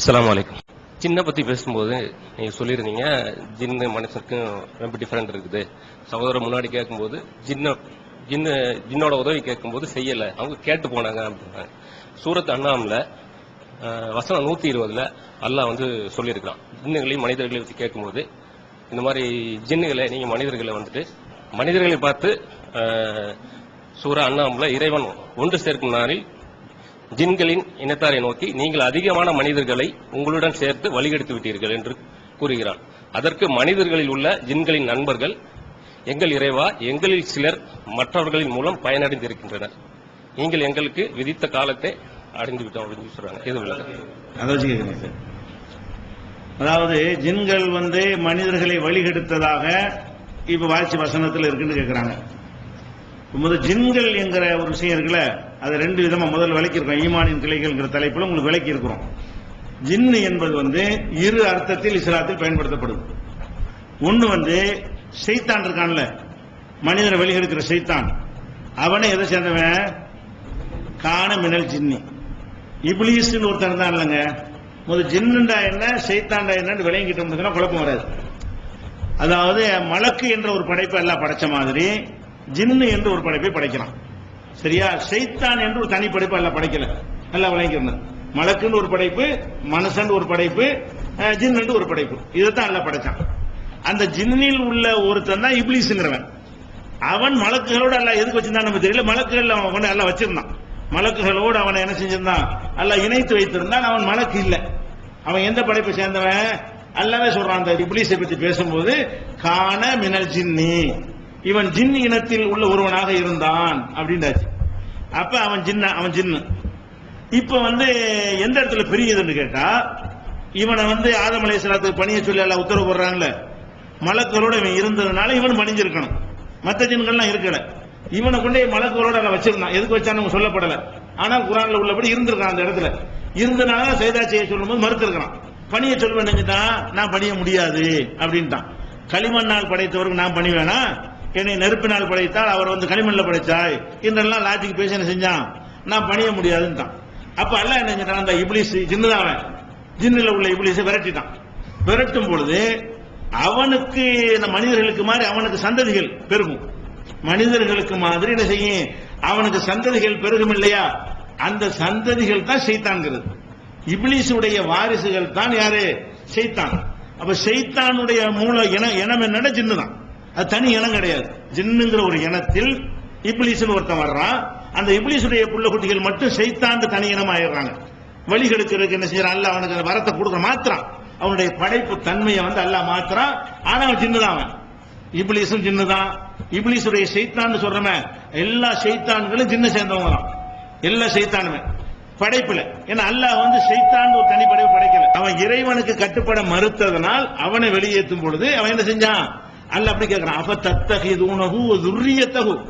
அஸ்லாம் அலைக்கும். ஜின்னை பத்தி பேசும்போது நீங்க சொல்லியிருந்தீங்க ஜின்னு மனுஷனுக்கும் ரொம்ப டிஃபரெண்ட் இருக்குது. சகோதரர் முன்னாடி கேட்கும்போது ஜின்ன ஜின்னு ஜின்னோட உதவி கேட்கும்போது செய்யல. அவங்க கேட்டு போனாங்க அப்படின்னாங்க. சூரத் அண்ணாம்ல வசனம் நூத்தி இருபதுல அல்லாஹ் வந்து சொல்லியிருக்கான் ஜின்னுகளையும் மனிதர்களையும் வச்சு கேட்கும்போது இந்த மாதிரி ஜின்னுகளை நீங்க மனிதர்களை வந்துட்டு மனிதர்களை பார்த்து அஹ், சூரா இறைவன் ஒன்று சேர்க்கும் நாளில் ஜின்களின் இனத்தாரை நோக்கி நீங்கள் அதிகமான மனிதர்களை உங்களுடன் சேர்த்து வழிகெடுத்து விட்டீர்கள் என்று கூறுகிறான். அதற்கு மனிதர்களில் உள்ள ஜின்களின் நண்பர்கள் எங்கள் இறைவா எங்களில் சிலர் மற்றவர்களின் மூலம் பயனடைந்திருக்கின்றனர். நீங்கள் எங்களுக்கு விதித்த காலத்தை அடைந்து விட்டோம் அப்படின்னு சொல்றாங்க. இது விளக்கம் அதாவது ஜின்கள் வந்து மனிதர்களை வழிகெடுத்ததாக இப்ப வாழ்ச்சி வசனத்தில் இருக்குன்னு கேட்கிறாங்க முதல் ஜின்கள் என்கிற ஒரு விஷயம் இருக்குல்ல அது ரெண்டு விதமா முதல் விளக்கியிருக்கோம். ஈமானின் கிளைகள்ங்கிற தலைப்புல உங்களுக்கு விளக்கி இருக்கிறோம் ஜின்னு என்பது வந்து இரு அர்த்தத்தில் இஸ்லாத்தில் பயன்படுத்தப்படுது. ஒன்னு வந்து செய்தான் இருக்கான்ல மனிதனை வெளியெடுக்கிற செய்தான் அவனை எதை சேர்ந்தவன்? காண மினல் ஜின்னி. இப்லீஸ்னு ஒருத்தன் தான் இல்லைங்க. முதல் ஜின்னுண்டா என்ன செய்தாண்டா என்னன்னு விளங்கிட்டோம்னு குழப்பம் வராது. அதாவது மலக்கு என்ற ஒரு படைப்பை எல்லாம் படைச்ச மாதிரி ஜின்னு என்று ஒரு படைப்பை படைக்கிறான். சரியா? செய்தான் என்று ஒரு தனி படைப்பு எல்லாம் படைக்கல. நல்லா விளங்கிக்கணும் மலக்குன்னு ஒரு படைப்பு மனுஷன் ஒரு படைப்பு ஜின்னு ஒரு படைப்பு. இதைத்தான் அல்ல படைச்சான். அந்த ஜின்னில் உள்ள ஒருத்தன் தான் இப்லீஸ்ங்கிறவன். அவன் மலக்குகளோடு அல்ல எதுக்கு வச்சிருந்தான் நம்ம தெரியல. மலக்குகள் அவன் கொண்டு எல்லாம் வச்சிருந்தான். மலக்குகளோடு அவனை என்ன செஞ்சிருந்தான்? அல்ல இணைத்து வைத்திருந்தான். அவன் மலக்கு இல்லை. அவன் எந்த படைப்பை சேர்ந்தவன்? அல்லாவே சொல்றான் அந்த இப்லீஸை பற்றி பேசும்போது காண மினல் ஜின்னி. இவன் ஜின் இனத்தில் உள்ள ஒருவனாக இருந்தான் அப்படின்றாச்சு. அப்ப அவன் ஜின்ன அவன் ஜின்னு. இப்ப வந்து எந்த இடத்துல பிரியுதுன்னு கேட்டா இவனை வந்து ஆதம் அலையாத்துக்கு பணிய சொல்லி எல்லாம் உத்தரவு போடுறாங்கல்ல. மலக்களோட இவன் இருந்ததுனால இவன் பணிஞ்சிருக்கணும் மற்ற ஜின்கள்லாம் இருக்கல. இவனை கொண்டே மலக்களோட அவன் வச்சிருந்தான். எதுக்கு வச்சான்னு சொல்லப்படல. ஆனா குரான்ல உள்ளபடி இருந்திருக்கான் அந்த இடத்துல. இருந்தனால சைதா செய்ய சொல்லும்போது மறுத்திருக்கிறான். பணிய சொல்லுவேன் நினைச்சுட்டான் நான் பணிய முடியாது அப்படின்ட்டான். களிமண்ணால் படைத்தவருக்கு நான் பணிவேனா? என்னை நெருப்பினால் படைத்தால் அவர் வந்து களிமண்ல படைச்சாய் என்றெல்லாம் லாஜிக் பேசி என்ன செஞ்சான்? நான் பணிய முடியாதுன்ட்டான். அப்ப அல்ல என்ன செஞ்சான் அந்த இப்ளீஸ் ஜின்னுதான் அவன் ஜின்னுல உள்ள இப்ளீஸை விரட்டிட்டான். விரட்டும் பொழுது அவனுக்கு இந்த மனிதர்களுக்கு மாதிரி அவனுக்கு சந்ததிகள் பெருகும். மனிதர்களுக்கு மாதிரி என்ன செய்யும்? அவனுக்கு சந்ததிகள் பெருகும் இல்லையா? அந்த சந்ததிகள் தான் செய்தான்கிறது இப்ளீஸுடைய வாரிசுகள் தான் யாரு? செய்தான் அப்ப செய்தானுடைய மூல இன இனம் என்னன்னா ஜின்னு தான் அது தனி இனம் கிடையாது. ஜின்னுங்கிற ஒரு இனத்தில் இப்ளீஸ்னு ஒருத்தன் வர்றான். அந்த இப்ளீஸுடைய புள்ள குட்டிகள் மட்டும் செய்தான் தனி இனம் ஆயிடுறாங்க வழிகெடுக்கிறதுக்கு என்ன செய்யறான்? அல்ல அவனுக்கு வரத்தை கொடுக்குற மாத்திரம் அவனுடைய படைப்பு தன்மையை வந்து அல்லாஹ் மாத்திரம் ஆனா அவன் ஜின்னுதான் அவன். இப்ளீஸும் ஜின்னு தான். இப்ளீஸுடைய செய்தான் சொல்றமே எல்லா செய்தான்களும் ஜின்னு சேர்ந்தவங்க தான். எல்லா செய்தானுமே படைப்புல. ஏன்னா அல்லாஹ் வந்து செய்தான் ஒரு தனி படைப்பு படைக்கல. அவன் இறைவனுக்கு கட்டுப்பட மறுத்ததனால் அவனை வெளியேற்றும் பொழுது அவன் என்ன செஞ்சான்? அல்ல அப்படி கேட்கிறான். அவ தத்தகிதூனகு துர்ரியத்தகு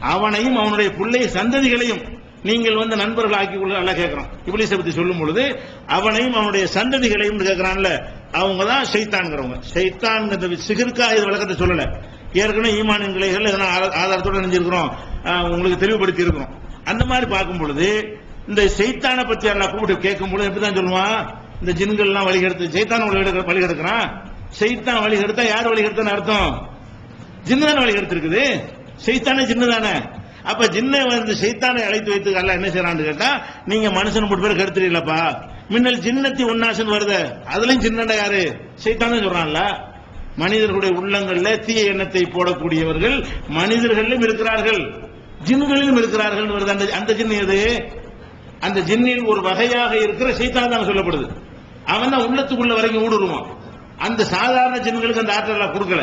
அவனையும் அவனுடைய பிள்ளை சந்ததிகளையும் நீங்கள் வந்து நண்பர்கள் ஆக்கி கொள்ள நல்லா கேட்கிறான். இப்ளீஸை பத்தி சொல்லும் பொழுது அவனையும் அவனுடைய சந்ததிகளையும் கேட்கிறான்ல அவங்க தான் ஷைத்தான்ங்கிறவங்க ஷைத்தான் சிகிற்காக இது வழக்கத்தை சொல்லல. ஏற்கனவே ஈமானின் கிளைகள் ஆதாரத்தோடு ஆதார- ஆதாரத்தோட நினைஞ்சிருக்கிறோம் உங்களுக்கு தெளிவுபடுத்தி இருக்கிறோம் அந்த மாதிரி பார்க்கும் பொழுது இந்த செய்தானை பத்தி எல்லாம் கூப்பிட்டு கேட்கும் பொழுது எப்படிதான் சொல்லுவான்? இந்த ஜின்கள்லாம் வழிகெடுத்து செய்தான் வழிகெடுக்கிறான். செய்தான் வழிகெடுத்தா யார் வழிகெடுத்தான்னு அர்த்தம்? ஜின்னுதான வழி கெடுத்திருக்குது? செய்தானே ஜின்னு தானே அப்ப ஜின்னை வந்து செய்தானை அழைத்து வைத்து அல்ல என்ன செய்யறான்னு கேட்டா நீங்க மனுஷன் மூணு பேர் கெடுத்துறீங்களப்பா? மின்னல் ஜின்னத்தி ஒன்னாசன் வருது. அதுலயும் ஜின்னடா யாரு? செய்தானே சொல்றான்ல. மனிதர்களுடைய உள்ளங்கள்ல தீய எண்ணத்தை போடக்கூடியவர்கள் மனிதர்களிலும் இருக்கிறார்கள். ஜின்களிலும் இருக்கிறார்கள் வருது. அந்த அந்த ஜின் எது? அந்த ஜின்னில் ஒரு வகையாக இருக்கிற சைத்தான் தான் சொல்லப்படுது. அவன் தான் உள்ளத்துக்குள்ள வரைக்கும் ஊடுருவான். அந்த சாதாரண ஜின்களுக்கு அந்த ஆற்றலை கொடுக்கல.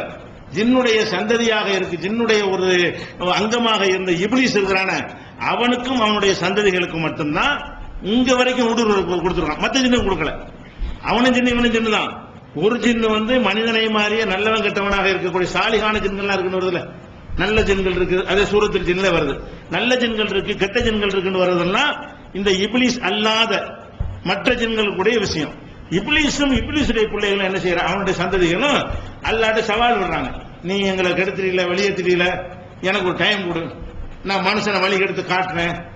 ஜின்னுடைய சந்ததியாக இருக்கு ஜின்னுடைய ஒரு அங்கமாக இருந்த இபிலிஸ் இருக்கிறான அவனுக்கும் அவனுடைய சந்ததிகளுக்கும் மட்டும்தான் இங்க வரைக்கும் ஊடுருவ கொடுத்துருக்கான். மற்ற ஜின்னு கொடுக்கல. அவனும் ஜின்னு இவனும் ஜின்னு தான் ஒரு ஜின்னு வந்து மனிதனை மாறிய நல்லவன் கெட்டவனாக இருக்கக்கூடிய சாலிகான ஜின்கள்லாம் இருக்குன்னு வருதுல நல்ல ஜின்கள் இருக்கு அதே சூரத்தில் ஜின்ல வருது. நல்ல ஜின்கள் இருக்கு கெட்ட ஜின்கள் இருக்குன்னு வருதுன்னா இந்த இபிலிஸ் அல்லாத மற்ற ஜின்களுக்குடைய விஷயம். இப்ளீஸும் இப்ளீஸுடைய பிள்ளைகளும் என்ன செய்யறாங்க அவனுடைய சந்ததிகளும் அல்லாட்ட சவால் விடுறாங்க. நீ எங்களை கெடுத்துறீல வெளியேற்றுறீல எனக்கு ஒரு டைம் கொடு. நான் மனுஷனை வழி கெடுத்து காட்டுறேன்.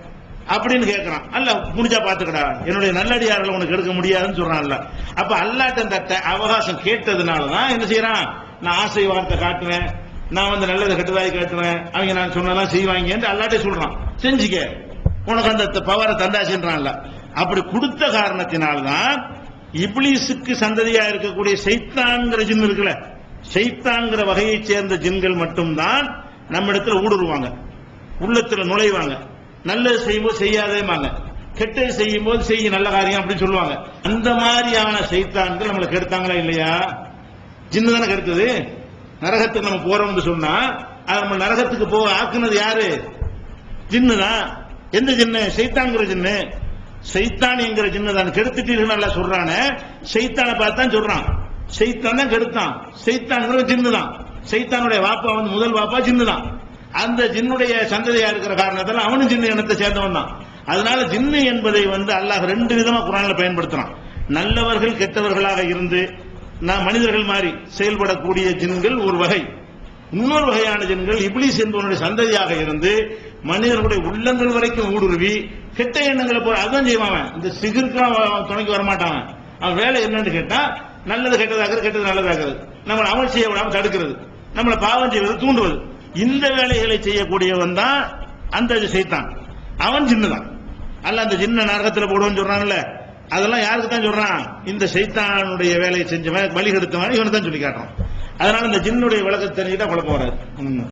அப்படின்னு கேட்கறான் அல்ல முடிஞ்சா பாத்துக்கடா என்னுடைய நல்லடியார்கள் உனக்கு எடுக்க முடியாதுன்னு சொல்றான்ல. அப்ப அல்லாட்ட அந்த அவகாசம் கேட்டதுனாலதான் என்ன செய்யறான்? நான் ஆசை வார்த்தை காட்டுவேன் நான் வந்து நல்லதை கெட்டதாய் காட்டுவேன் அவங்க நான் சொன்னதெல்லாம் செய்வாங்கன்னு அல்லாட்டே சொல்றான். செஞ்சுக்க. உனக்கு அந்த பவரை தந்தாச்சுன்றான்ல. அப்படி கொடுத்த காரணத்தினால்தான் இப்லீஸுக்கு சந்ததியா இருக்கக்கூடிய சைத்தான்கிற ஜின் இருக்குல்ல சைத்தான்கிற வகையைச் சேர்ந்த ஜின்கள் மட்டும்தான் நம்ம இடத்துல ஊடுருவாங்க. உள்ளத்துல நுழைவாங்க. நல்லது செய்யும்போது செய்யாதேமாங்க கெட்டது செய்யும் போது செய்ய நல்ல காரியம் அப்படின்னு சொல்லுவாங்க. அந்த மாதிரியான சைத்தான்கள் நம்மளை கெடுத்தாங்களா இல்லையா? ஜின்னு தானே கெடுத்தது. நரகத்துக்கு நம்ம போறோம்னு சொன்னா அது நம்ம நரகத்துக்கு போக ஆக்குனது யாரு? ஜின்னு தான் எந்த ஜின்னு? சைத்தான்கிற ஜின்னு. சைத்தான் என்கிற ஜின்னதான் கெடுத்துட்டீர்கள் நல்லா சொல்றானே. சைத்தானை பார்த்து தான் சொல்றான். சைத்தான் தான் கெடுத்தான். சைத்தான்கிற ஜின்னு தான். சைத்தானுடைய வாப்பா வந்து முதல் வாப்பா ஜின்னு தான். அந்த ஜின்னுடைய சந்ததியா இருக்கிற காரணத்தால் அவனும் ஜின்னு இனத்தை சேர்ந்தவன் தான். அதனால ஜின்னு என்பதை வந்து அல்லாஹ் ரெண்டு விதமா குரான்ல பயன்படுத்துறான். நல்லவர்கள் கெட்டவர்களாக இருந்து நான் மனிதர்கள் மாதிரி செயல்படக்கூடிய ஜின்கள் ஒரு வகை. இன்னொரு வகையான ஜின்கள் இப்ளிஸ் என்பவனுடைய சந்ததியாக இருந்து மனிதர்களுடைய உள்ளங்கள் வரைக்கும் ஊடுருவி கெட்ட எண்ணங்களை போய் அதான் செய்வான் இந்த சிகிருக்கெல்லாம் அவன் துணைக்கு வரமாட்டான் அவன். அவன் வேலை என்னன்னு கேட்டா நல்லது கெட்டதாக்குறது கெட்டது நல்லதாக்குறது நம்மளை அமல் செய்ய விடாம தடுக்கிறது. நம்மளை பாவம் செய்வது தூண்டுவது. இந்த வேலைகளை செய்யக்கூடியவன் தான் அந்த செய்தான் அவன் சின்னதான் அல்ல அந்த சின்ன நரகத்தில் போடுவோம்னு சொல்றான்ல. அதெல்லாம் யாருக்கு தான் சொல்றான்? இந்த சைத்தானுடைய வேலையை செஞ்சவன் வழி கெடுத்தவன் இவனை தான் சொல்லி காட்டுறான். அதனால இந்த ஜின்னுடைய விளக்கத்தை தெரிஞ்சுட்டா குழப்பம் வராது.